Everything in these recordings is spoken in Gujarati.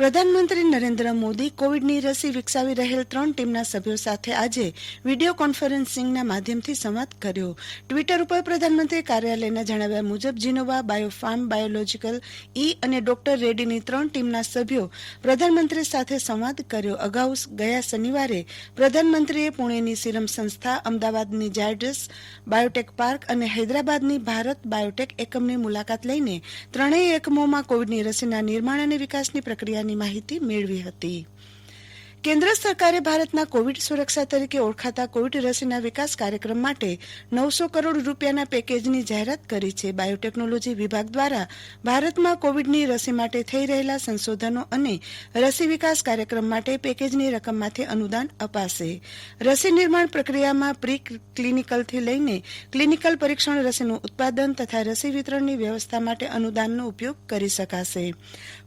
પ્રધાનમંત્રી નરેન્દ્ર મોદી કોવિડની રસી વિકસાવી રહેલ ત્રણ ટીમના સભ્યો સાથે આજે વીડિયો કોન્ફરન્સિંગના માધ્યમથી સંવાદ કર્યો. ટ્વીટર ઉપર પ્રધાનમંત્રી કાર્યાલયના જણાવ્યા મુજબ જીનોવા, બાયોફાર્મ, બાયોલોજીકલ, ઈ અને ડોક્ટર રેડ્ડીની ત્રણ ટીમના સભ્યો પ્રધાનમંત્રી સાથે સંવાદ કર્યો. અગાઉ ગયા શનિવારે પ્રધાનમંત્રીએ પુણેની સિરમ સંસ્થા, અમદાવાદની ઝાયડસ બાયોટેક પાર્ક અને હૈદરાબાદની ભારત બાયોટેક એકમની મુલાકાત લઈને ત્રણેય એકમોમાં કોવિડની રસીના નિર્માણ અને વિકાસની પ્રક્રિયાની માહિતી મેળવી હતી. કેન્દ્ર સરકારે ભારતના કોવિડ સુરક્ષા તરીકે ઓળખાતા કોવિડ રસીના વિકાસ કાર્યક્રમ માટે નવસો કરોડ રૂપિયાના પેકેજની જાહેરાત કરી છે. બાયોટેકનોલોજી વિભાગ દ્વારા ભારતમાં કોવિડની રસી માટે થઈ રહેલા સંશોધનો અને રસી વિકાસ કાર્યક્રમ માટે પેકેજની રકમમાંથી અનુદાન અપાશે. રસી નિર્માણ પ્રક્રિયામાં પ્રી ક્લિનિકલથી લઈને ક્લિનિકલ પરીક્ષણ રસીનું ઉત્પાદન તથા રસી વિતરણની વ્યવસ્થા માટે અનુદાનનો ઉપયોગ કરી શકાશે.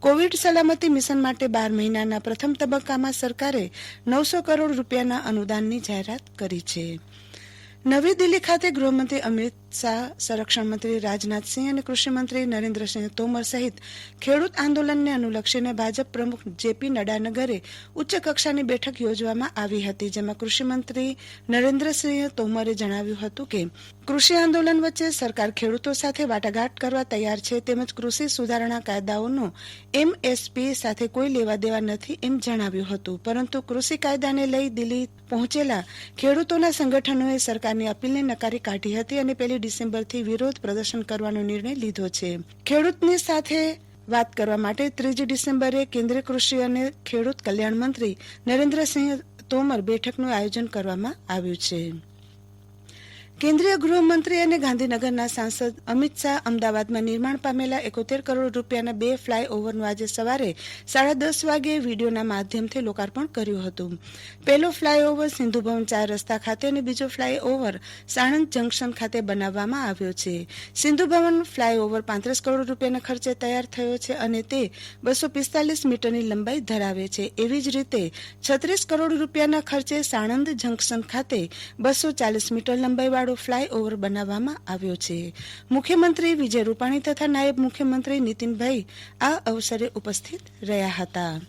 કોવિડ સલામતી મિશન માટે બાર મહિનાના પ્રથમ તબક્કામાં સરકારે નવસો કરોડ રૂપિયાના અનુદાનની જાહેરાત કરી છે. નવી દિલ્હી ખાતે ગૃહમંત્રી અમિત શાહ સંરક્ષણ મંત્રી રાજનાથસિંહ અને કૃષિમંત્રી નરેન્દ્રસિંહ તોમર સહિત ખેડૂત આંદોલનને અનુલક્ષીને ભાજપ પ્રમુખ જેપી નડ્ડાના ઘરે ઉચ્ચ કક્ષાની બેઠક યોજવામાં આવી હતી, જેમાં કૃષિમંત્રી નરેન્દ્રસિંહ તોમરે જણાવ્યું હતું કે, કૃષિ આંદોલન વચ્ચે સરકાર ખેડૂતો સાથે વાટાઘાટ કરવા તૈયાર છે તેમજ કૃષિ સુધારણા કાયદાઓનો એમએસપી સાથે કોઈ લેવા દેવા નથી એમ જણાવ્યું હતું. પરંતુ કૃષિ કાયદાને લઈ દિલ્હી પહોંચેલા ખેડૂતોના સંગઠનોએ સરકારની અપીલને નકારી કાઢી હતી અને પહેલી ડિસેમ્બરથી વિરોધ પ્રદર્શન કરવાનો નિર્ણય લીધો છે. ખેડૂતની સાથે વાત કરવા માટે ત્રીજી ડિસેમ્બરે કેન્દ્રીય કૃષિ અને ખેડૂત કલ્યાણ મંત્રી નરેન્દ્રસિંહ તોમર બેઠકનું આયોજન કરવામાં આવ્યું છે. કેન્દ્રીય ગૃહમંત્રી અને ગાંધીનગરના સાંસદ અમિત શાહ અમદાવાદમાં નિર્માણ પામેલા એકોતેર કરોડ રૂપિયાના બે ફ્લાય ઓવરનું આજે સવારે સાડા દસ વાગે વિડીયોના માધ્યમથી લોકાર્પણ કર્યું હતું. પહેલો ફ્લાય ઓવર સિંધુ ચાર રસ્તા ખાતે અને બીજો ફ્લાય ઓવર સાણંદ જંકશન ખાતે બનાવવામાં આવ્યો છે. સિંધુ ભવન ફ્લાય ઓવર પાંત્રીસ કરોડ રૂપિયાના ખર્ચે તૈયાર થયો છે અને તે બસો પિસ્તાલીસ મીટરની લંબાઈ ધરાવે છે. એવી જ રીતે છત્રીસ કરોડ રૂપિયાના ખર્ચે સાણંદ જંકશન ખાતે બસો ચાલીસ મીટર લંબાઈવાળો ફ્લાય ઓવર બનાવવામાં આવ્યો છે. મુખ્યમંત્રી વિજય રૂપાણી તથા નાયબ મુખ્યમંત્રી નીતિનભાઈ આ અવસરે ઉપસ્થિત રહ્યા હતા.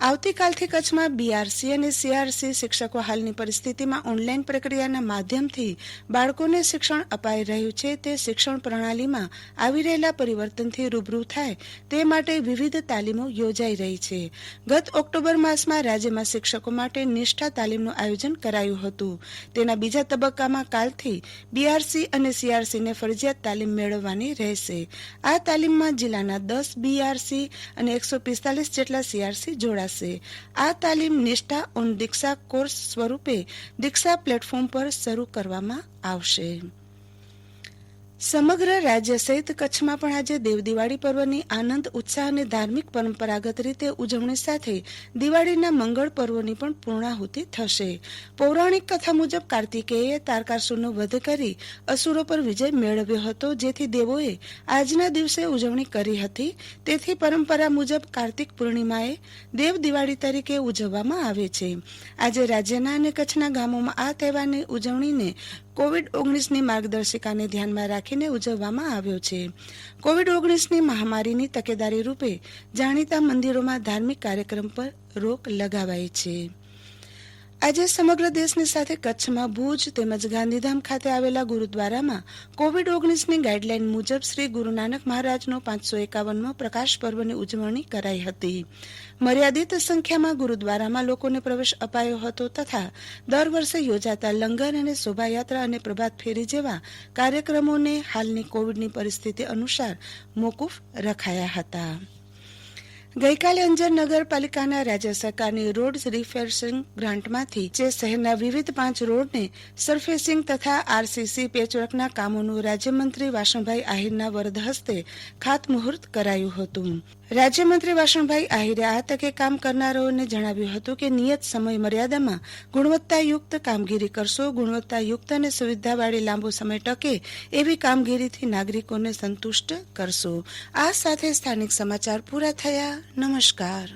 આવતીકાલથી કચ્છમાં બીઆરસી અને સીઆરસી શિક્ષકો હાલની પરિસ્થિતિમાં ઓનલાઈન પ્રક્રિયાના માધ્યમથી બાળકોને શિક્ષણ અપાઈ રહ્યું છે. તે શિક્ષણ પ્રણાલીમાં આવી રહેલા પરિવર્તનથી રૂબરૂ થાય તે માટે વિવિધ તાલીમો યોજાઈ રહી છે. ગત ઓક્ટોબર માસમાં રાજ્યમાં શિક્ષકો માટે નિષ્ઠા તાલીમનું આયોજન કરાયું હતું. તેના બીજા તબક્કામાં કાલથી બીઆરસી અને સીઆરસીને ફરજિયાત તાલીમ મેળવવાની રહેશે. આ તાલીમમાં જિલ્લાના દસ બીઆરસી અને એકસો જેટલા સીઆરસી જોડાશે. આ તાલીમ નિષ્ઠા ઓન દીક્ષા કોર્સ સ્વરૂપે દીક્ષા પ્લેટફોર્મ પર શરૂ કરવામાં આવશે. સમગ્ર રાજ્ય સહિત કચ્છમાં પણ આજે દેવ દિવાળી પર્વની આનંદ, ઉત્સાહ અને ધાર્મિક પરંપરાગત રીતે ઉજવણી સાથે દિવાળીના મંગળ પર્વની પણ પૂર્ણાહુતિ થશે. પૌરાણિક કથા મુજબ કાર્તિકેયે તારકાસુરનો વધ કરી અસુરો પર વિજય મેળવ્યો હતો, જેથી દેવોએ આજના દિવસે ઉજવણી કરી હતી. તેથી પરંપરા મુજબ કાર્તિક પૂર્ણિમાએ દેવ દિવાળી તરીકે ઉજવવામાં આવે છે. આજે રાજ્યના અને કચ્છના ગામોમાં આ તહેવારની ઉજવણીને કોવિડ ઓગણીસની માર્ગદર્શિકાને ધ્યાનમાં રાખીને ઉજવવામાં આવ્યો છે. કોવિડ ઓગણીસની મહામારીની તકેદારી રૂપે જાણીતા મંદિરોમાં ધાર્મિક કાર્યક્રમ પર રોક લગાવાઈ છે. આજે સમગ્ર દેશની સાથે કચ્છમાં ભુજ તેમજ ગાંધીધામ ખાતે આવેલા ગુરુદ્વારામાં કોવિડ ઓગણીસની ગાઈડલાઈન મુજબ શ્રી ગુરુ નાનક મહારાજનો પાંચસો એકાવનમો પ્રકાશ પર્વની ઉજવણી કરાઈ હતી. મર્યાદિત સંખ્યામાં ગુરુદ્વારામાં લોકોને પ્રવેશ અપાયો હતો તથા દર વર્ષે યોજાતા લંગર અને શોભાયાત્રા અને પ્રભાત ફેરી જેવા કાર્યક્રમોને હાલની કોવિડની પરિસ્થિતિ અનુસાર મોકૂફ રખાયા હતા. ગઈકાલે અંજાર નગરપાલિકાના રાજ્ય સરકારની રોડ રિફેશિંગ ગ્રાન્ટમાંથી, જે શહેરના વિવિધ પાંચ રોડને સરફેસિંગ તથા આરસીસી પેચવર્કના કામોનું રાજ્યમંત્રી વાસણભાઈ આહિરના વરદ હસ્તે ખાતમુહૂર્ત કરાયું હતું. રાજ્યમંત્રી વાસણભાઈ આહિરે આ તકે કામ કરનારાઓને જણાવ્યું હતું કે નિયત સમય મર્યાદામાં ગુણવત્તાયુક્ત કામગીરી કરશો, ગુણવત્તાયુક્ત અને સુવિધાવાળી લાંબો સમય ટકે એવી કામગીરીથી નાગરિકોને સંતુષ્ટ કરશો. આ સાથે સ્થાનિક સમાચાર પૂરા થયા. નમસ્કાર.